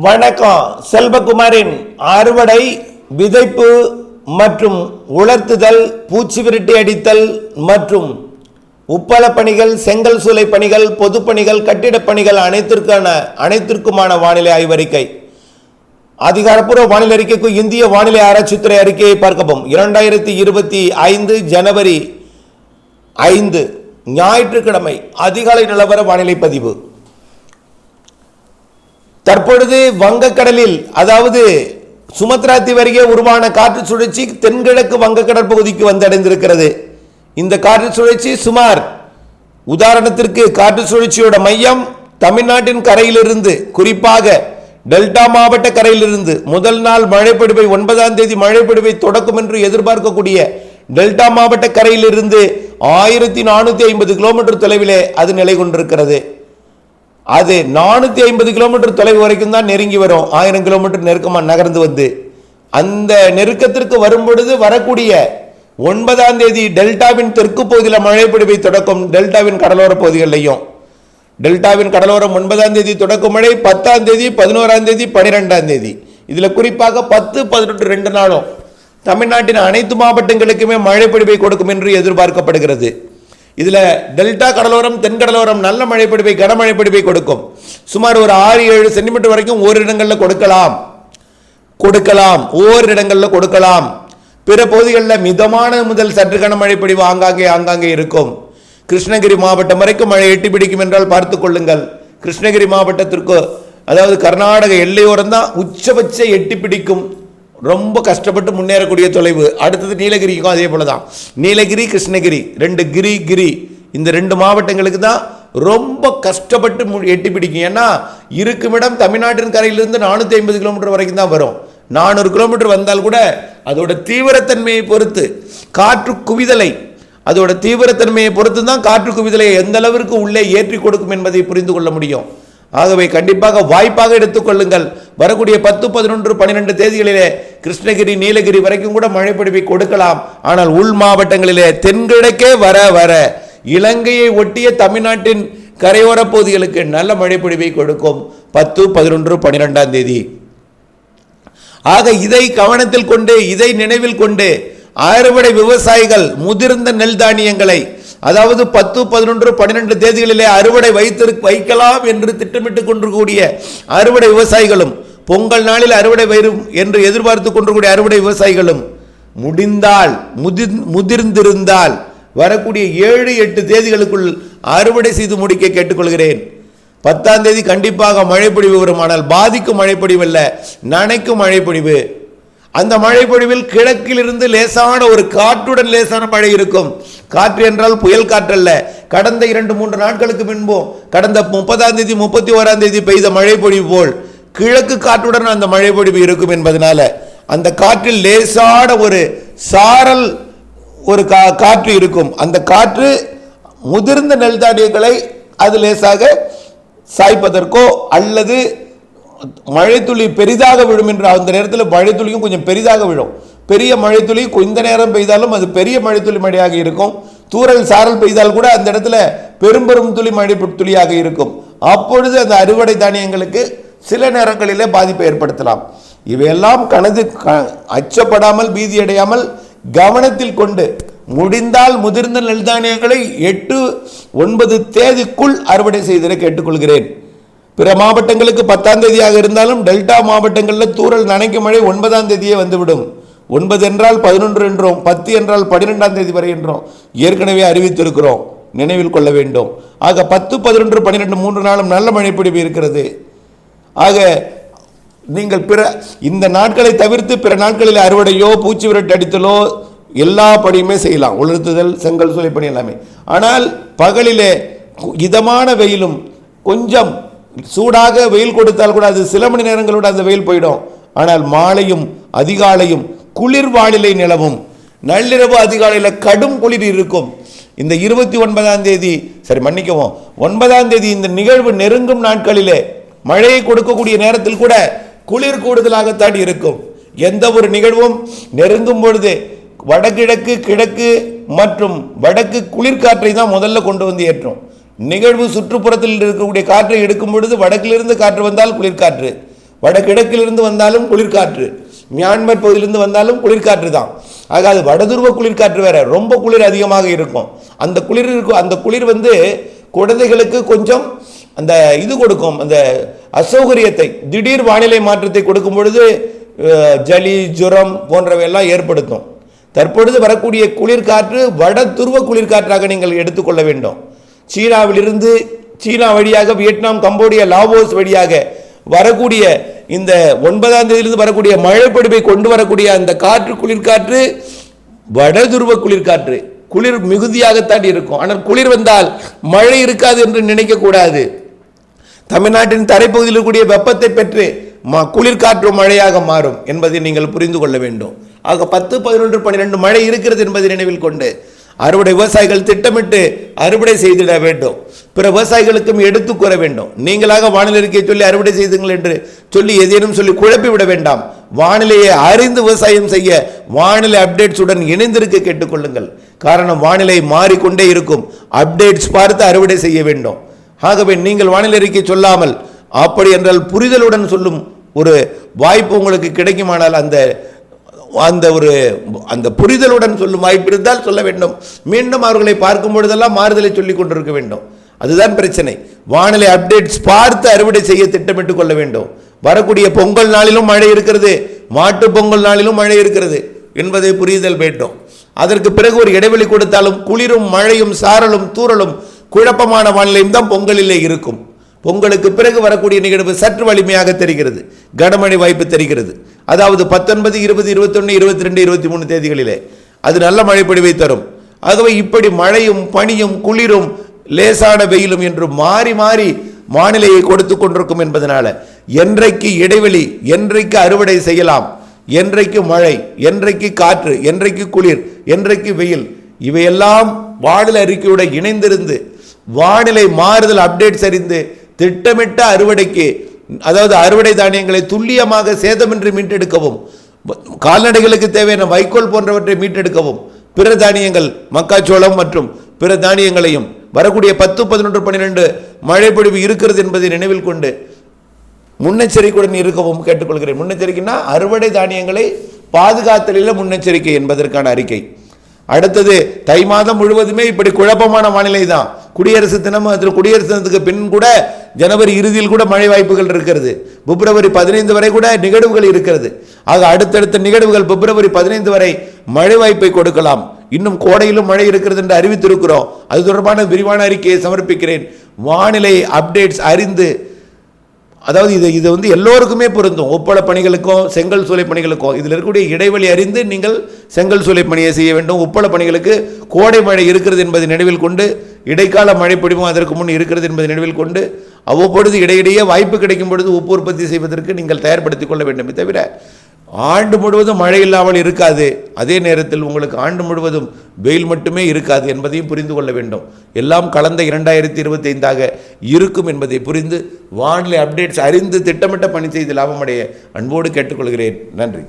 வணக்கம். செல்வகுமாரின் அறுவடை விதைப்பு மற்றும் உலர்த்துதல் பூச்சி விரட்டி அடித்தல் மற்றும் உப்பள பணிகள் செங்கல் சூளை பணிகள் பொதுப்பணிகள் கட்டிடப் பணிகள் அனைத்திற்கான அனைத்திற்குமான வானிலை ஆய்வறிக்கை. அதிகாரப்பூர்வ வானிலை அறிக்கைக்கு இந்திய வானிலை ஆராய்ச்சித்துறை அறிக்கையை பார்க்கவும். இரண்டாயிரத்தி இருபத்தி ஐந்து ஜனவரி ஐந்து ஞாயிற்றுக்கிழமை அதிகாலை நிலவர வானிலை பதிவு. தற்பொழுது வங்கக்கடலில் அதாவது சுமத்ரா அருகே உருவான காற்று சுழற்சி தென்கிழக்கு வங்கக்கடல் பகுதிக்கு வந்தடைந்திருக்கிறது. இந்த காற்று சுழற்சி சுமார் உதாரணத்திற்கு காற்று சுழற்சியோட மையம் தமிழ்நாட்டின் கரையிலிருந்து குறிப்பாக டெல்டா மாவட்ட கரையிலிருந்து. முதல் நாள் மழைப்பிடிவை ஒன்பதாம் தேதி மழைப்பிடிவை தொடக்கும் என்று எதிர்பார்க்கக்கூடிய டெல்டா மாவட்ட கரையிலிருந்து ஆயிரத்தி நானூற்றி ஐம்பது கிலோமீட்டர் தொலைவிலே அது நிலை கொண்டிருக்கிறது. அது நானூத்தி ஐம்பது கிலோமீட்டர் தொலைவு வரைக்கும் தான் நெருங்கி வரும். ஆயிரம் கிலோமீட்டர் நெருக்கமா நகர்ந்து வந்து. அந்த நெருக்கத்திற்கு வரும் பொழுது வரக்கூடிய ஒன்பதாம் தேதி டெல்டாவின் தெற்கு பகுதியில் மழை தொடக்கும் டெல்டாவின் கடலோர பகுதிகளிலையும். டெல்டாவின் கடலோரம் ஒன்பதாம் தேதி தொடக்கும் மழை பத்தாம் தேதி பதினோராம் தேதி பனிரெண்டாம் தேதி. இதுல குறிப்பாக பத்து பதினெட்டு ரெண்டு நாளும் தமிழ்நாட்டின் அனைத்து மாவட்டங்களுக்குமே மழை கொடுக்கும் என்று எதிர்பார்க்கப்படுகிறது. இதில் டெல்டா கடலோரம் தென்கடலோரம் நல்ல மழைப்பிடிப்பை கனமழைப்பிடிப்பை கொடுக்கும். சுமார் ஒரு ஆறு ஏழு சென்டிமீட்டர் வரைக்கும் ஓரிடங்களில் கொடுக்கலாம். கொடுக்கலாம். ஓரிடங்களில் கொடுக்கலாம். பிற பகுதிகளில் மிதமான முதல் சற்று கனமழைப்பிடிவு ஆங்காங்கே ஆங்காங்கே இருக்கும். கிருஷ்ணகிரி மாவட்டம் வரைக்கும் மழை எட்டி பிடிக்கும் என்றால் பார்த்துக்கொள்ளுங்கள் கிருஷ்ணகிரி மாவட்டத்திற்கு அதாவது கர்நாடக எல்லையோரம் தான் உச்சபட்ச எட்டி பிடிக்கும். ரொம்ப கஷ்டப்பட்டு முன்னேறக்கூடிய தொலைவு. அடுத்தது நீலகிரிக்கும் அதே போல தான் நீலகிரி கிருஷ்ணகிரி ரெண்டு கிரி கிரி. இந்த ரெண்டு மாவட்டங்களுக்கு தான் ரொம்ப கஷ்டப்பட்டு மு- எட்டி பிடிக்கும். ஏன்னா இருக்குமிடம் தமிழ்நாட்டின் கரையிலிருந்து நானூற்றி ஐம்பது கிலோமீட்டர் வரைக்கும் தான் வரும். நானூறு கிலோமீட்டர் வந்தால் கூட அதோட தீவிரத்தன்மையை பொறுத்து காற்று குவிதலை அதோட தீவிரத்தன்மையை பொறுத்து தான் காற்று குவிதலை எந்த அளவிற்கு உள்ளே ஏற்றி கொடுக்கும் என்பதை புரிந்து கொள்ள முடியும். ஆகவே கண்டிப்பாக வாய்ப்பாக எடுத்துக்கொள்ளுங்கள். வரக்கூடிய பத்து பதினொன்று பன்னிரெண்டு தேதிகளிலே கிருஷ்ணகிரி நீலகிரி வரைக்கும் கூட மழை பிடிப்பை கொடுக்கலாம். ஆனால் உள் மாவட்டங்களிலே தென்கிழக்கே வர வர இலங்கையை ஒட்டிய தமிழ்நாட்டின் கரையோர பகுதிகளுக்கு நல்ல மழை பிடிப்பை கொடுக்கும். பத்து பதினொன்று பன்னிரெண்டாம் தேதி. ஆக இதை கவனத்தில் கொண்டு இதை நினைவில் கொண்டு அறுவடை விவசாயிகள் முதிர்ந்த நெல் தானியங்களை அதாவது பத்து பதினொன்று பன்னிரெண்டு தேதிகளிலே அறுவடை வைத்திரு வைக்கலாம் என்று திட்டமிட்டுக் கொண்டிருக்கூடிய அறுவடை விவசாயிகளும் பொங்கல் நாளில் அறுவடை வரும் என்று எதிர்பார்த்து கொண்டிருக்கூடிய அறுவடை விவசாயிகளும் முடிந்தால் முதிர் முதிர்ந்திருந்தால் வரக்கூடிய ஏழு எட்டு தேதிகளுக்குள் அறுவடை செய்து முடிக்க கேட்டுக்கொள்கிறேன். பத்தாம் தேதி கண்டிப்பாக மழைப்பொழிவு வரும் ஆனால் பாதிக்கும் மழைப்பொழிவு அல்ல நனைக்கும் மழைப்பொழிவு. அந்த மழைப்பொழிவில் கிழக்கிலிருந்து லேசான ஒரு காற்றுடன் லேசான மழை இருக்கும். காற்று என்றால் புயல் காற்றல்ல. கடந்த இரண்டு மூன்று நாட்களுக்கு முன்பும் கடந்த முப்பதாம் தேதி முப்பத்தி ஓராம் தேதி பெய்த மழைப்பொழிவு போல் கிழக்கு காற்றுடன் அந்த மழைப்பொழிவு இருக்கும் என்பதனால அந்த காற்றில் லேசான ஒரு சாரல் ஒரு கா காற்று இருக்கும். அந்த காற்று முதிர்ந்த நெல் தானியங்களை அது லேசாக சாய்ப்பதற்கோ அல்லது மழைத்துளி பெரிதாக விழும் என்று அந்த நேரத்தில் மழைத்துளியும் கொஞ்சம் பெரிதாக விழும். பெரிய மழைத்துளி கொஞ்ச நேரம் பெய்தாலும் அது பெரிய மழைத்துளி மழையாக இருக்கும். தூரல் சாரல் பெய்தால் கூட அந்த இடத்துல பெரும்பெரும் துளி மழை துளியாக இருக்கும். அப்பொழுது அந்த அறுவடை தானியங்களுக்கு சில நேரங்களிலே பாதிப்பை ஏற்படுத்தலாம். இவையெல்லாம் கனது க- அச்சப்படாமல் பீதியடையாமல் கவனத்தில் கொண்டு முடிந்தால் முதிர்ந்த நெல் தானியங்களை எட்டு ஒன்பது தேதிக்குள் அறுவடை செய்திட கேட்டுக்கொள்கிறேன். பிற மாவட்டங்களுக்கு பத்தாம் தேதியாக இருந்தாலும் டெல்டா மாவட்டங்களில் தூரல் நனைக்கும் மழை ஒன்பதாம் தேதியே வந்துவிடும். ஒன்பது என்றால் பதினொன்று என்றோம் பத்து என்றால் பன்னிரெண்டாம் தேதி வரை என்றோம். ஏற்கனவே அறிவித்திருக்கிறோம் நினைவில் கொள்ள வேண்டும். ஆக பத்து பதினொன்று பன்னிரெண்டு மூன்று நாளும் நல்ல மழைப்பிடிப்பு இருக்கிறது. ஆக நீங்கள் பிற இந்த நாட்களை தவிர்த்து பிற நாட்களில் அறுவடையோ பூச்சி விரட்டு அடித்தலோ எல்லா பணியுமே செய்யலாம். உலர்த்துதல் செங்கல் சூளை பணி எல்லாமே. ஆனால் பகலிலே இதமான வெயிலும் கொஞ்சம் சூடாக வெயில் கொடுத்தால் கூட அது சில மணி நேரங்களோட அந்த வெயில் போயிடும். ஆனால் மாலையும் அதிகாலையும் குளிர் வானிலை நிலவும். நள்ளிரவு அதிகாலையில் கடும் குளிர் இருக்கும். இந்த இருபத்தி ஒன்பதாம் தேதி சரி மன்னிக்கவும். ஒன்பதாம் தேதி இந்த நிகழ்வு நெருங்கும் நாட்களிலே மழையை கொடுக்கக்கூடிய நேரத்தில் கூட குளிர் கூடுதலாகத்தான் இருக்கும். எந்த ஒரு நிகழ்வும் நெருங்கும் பொழுது வடகிழக்கு கிழக்கு மற்றும் வடக்கு குளிர்காற்றை தான் முதல்ல கொண்டு வந்து ஏற்றும். நிகழ்வு சுற்றுப்புறத்தில் இருக்கக்கூடிய காற்றை எடுக்கும் பொழுது வடக்கிலிருந்து காற்று வந்தால் குளிர்காற்று. வடகிழக்கிலிருந்து வந்தாலும் குளிர்காற்று. மியான்மர் பகுதியிலிருந்து வந்தாலும் குளிர்காற்று தான். ஆக அது வடதுருவ குளிர்காற்று வேற. ரொம்ப குளிர் அதிகமாக இருக்கும். அந்த குளிர் இருக்கும் அந்த குளிர் வந்து குழந்தைகளுக்கு கொஞ்சம் அந்த இது கொடுக்கும். அந்த அசௌகரியத்தை திடீர் வானிலை மாற்றத்தை கொடுக்கும் பொழுது ஜலி ஜுரம் போன்றவையெல்லாம் ஏற்படுத்தும். தற்பொழுது வரக்கூடிய குளிர்காற்று வட துருவ குளிர்காற்றாக நீங்கள் எடுத்துக்கொள்ள வேண்டும். சீனாவிலிருந்து சீனா வழியாக வியட்நாம் கம்போடியா லாவோஸ் வழியாக வரக்கூடிய இந்த ஒன்பதாம் தேதியிலிருந்து வரக்கூடிய மழைப்பொழிவை கொண்டு வரக்கூடிய அந்த காற்று குளிர்காற்று வடதுருவ குளிர்காற்று குளிர் மிகுதியாகத்தான் இருக்கும். ஆனால் குளிர் வந்தால் மழை இருக்காது என்று நினைக்கக்கூடாது தமிழ்நாட்டின் தரைப்பகுதியில் இருக்கக்கூடிய வெப்பத்தை பெற்று ம குளிர்காற்று மழையாக மாறும் என்பதை நீங்கள் புரிந்து கொள்ள வேண்டும். ஆக பத்து பதினொன்று பன்னிரெண்டு மழை இருக்கிறது என்பதை நினைவில் கொண்டு அறுவடை விவசாயிகள் திட்டமிட்டு அறுவடை செய்திட வேண்டும். பிற விவசாயிகளுக்கும் எடுத்து கூற வேண்டும். நீங்களாக வானிலை அறிக்கையை சொல்லி அறுவடை செய்துங்கள் என்று சொல்லி ஏதேனும் சொல்லி குழப்பி விட வேண்டாம். வானிலையை அறிந்து விவசாயம் செய்ய வானிலை அப்டேட்ஸுடன் இணைந்திருக்க கேட்டுக்கொள்ளுங்கள். காரணம் வானிலை மாறிக்கொண்டே இருக்கும். அப்டேட்ஸ் பார்த்து அறுவடை செய்ய வேண்டும். ஆகவே நீங்கள் வானிலை அறிக்கை சொல்லாமல் அப்படி என்றால் புரிதலுடன் சொல்லும் ஒரு வாய்ப்பு உங்களுக்கு கிடைக்குமானால் அந்த அந்த ஒரு அந்த புரிதலுடன் சொல்லும் வாய்ப்பு இருந்தால் சொல்ல வேண்டும். மீண்டும் அவர்களை பார்க்கும் பொழுதெல்லாம் மாறுதலை சொல்லிக் கொண்டிருக்க வேண்டும். அதுதான் பிரச்சனை. வானிலை அப்டேட்ஸ் பார்த்து அறுவடை செய்ய திட்டமிட்டுக் கொள்ள வேண்டும். வரக்கூடிய பொங்கல் நாளிலும் மழை இருக்கிறது. மாட்டு பொங்கல் நாளிலும் மழை இருக்கிறது என்பதை புரிதல் வேண்டும். அதற்கு பிறகு ஒரு இடைவெளி கொடுத்தாலும் குளிரும் மழையும் சாரலும் தூறலும் குழப்பமான வானிலையும் தான் பொங்கலிலே இருக்கும். பொங்கலுக்கு பிறகு வரக்கூடிய நிகழ்வு சற்று வலிமையாக தெரிகிறது. கனமழை வாய்ப்பு தெரிகிறது. அதாவது பத்தொன்பது இருபது இருபத்தொன்று இருபத்தி ரெண்டு இருபத்தி மூணு தேதிகளிலே. அது நல்ல மழைப்பொழிவை தரும். ஆகவே இப்படி மழையும் பனியும் குளிரும் லேசான வெயிலும் என்று மாறி மாறி வானிலையை கொடுத்து கொண்டிருக்கும் என்பதனால என்றைக்கு இடைவெளி என்றைக்கு அறுவடை செய்யலாம் என்றைக்கு மழை என்றைக்கு காற்று என்றைக்கு குளிர் என்றைக்கு வெயில் இவையெல்லாம் வானிலை அறிக்கையோட இணைந்திருந்து வானிலை மாறுதல் அப்டேட்ஸ் அறிந்து திட்டமிட்ட அறுவடைக்கு அதாவது அறுவடை தானியங்களை துல்லியமாக சேதமின்றி மீட்டெடுக்கவும் கால்நடைகளுக்கு தேவையான வைக்கோல் போன்றவற்றை மீட்டெடுக்கவும் பிற தானியங்கள் மக்காச்சோளம் மற்றும் பிற தானியங்களையும் வரக்கூடிய பத்து பதினொன்று பன்னிரெண்டு மழைப்பொழிவு இருக்கிறது என்பதை நினைவில் கொண்டு முன்னெச்சரிக்கையுடன் இருக்கவும் கேட்டுக்கொள்கிறேன். முன்னெச்சரிக்கைனா அறுவடை தானியங்களை பாதுகாத்தலில் முன்னெச்சரிக்கை என்பதற்கான அறிக்கை. அடுத்தது தை மாதம் முழுவதுமே இப்படி குழப்பமான வானிலை தான் குடியரசு தினம் அதில் குடியரசு தினத்துக்கு பின் கூட ஜனவரி இறுதியில் கூட மழை வாய்ப்புகள் இருக்கிறது. பிப்ரவரி பதினைந்து வரை கூட நிகழ்வுகள் இருக்கிறது. ஆக அடுத்தடுத்த நிகழ்வுகள் பிப்ரவரி பதினைந்து வரை மழை வாய்ப்பை கொடுக்கலாம். இன்னும் கோடையிலும் மழை இருக்கிறது என்று அறிவித்திருக்கிறோம். அது தொடர்பான விரிவான அறிக்கையை சமர்ப்பிக்கிறேன். வானிலை அப்டேட்ஸ் அறிந்து அதாவது இது இது வந்து எல்லோருக்குமே பொருந்தும். ஒப்பள பணிகளுக்கும் செங்கல் சூளை பணிகளுக்கும். இதில் இருக்கக்கூடிய இடைவெளி அறிந்து நீங்கள் செங்கல் சூளை பணியை செய்ய வேண்டும். ஒப்பள பணிகளுக்கு கோடை மழை இருக்கிறது என்பதை நினைவில் கொண்டு இடைக்கால மழை பிடிமும் அதற்கு முன் இருக்கிறது என்பதை நினைவில் கொண்டு அவ்வப்பொழுது இடையிடையே வாய்ப்பு கிடைக்கும் பொழுது உப்பு உற்பத்தி செய்வதற்கு நீங்கள் தயார்படுத்திக் கொள்ள வேண்டுமே தவிர ஆண்டு முழுவதும் மழை இல்லாமல் இருக்காது. அதே நேரத்தில் உங்களுக்கு ஆண்டு முழுவதும் வெயில் மட்டுமே இருக்காது என்பதையும் புரிந்து கொள்ள வேண்டும். எல்லாம் கலந்த இரண்டாயிரத்தி இருபத்தி ஐந்தாக இருக்கும் என்பதை புரிந்து வானிலை அப்டேட்ஸ் அறிந்து திட்டமிட்ட பணி செய்து லாபமடைய அன்போடு கேட்டுக்கொள்கிறேன். நன்றி.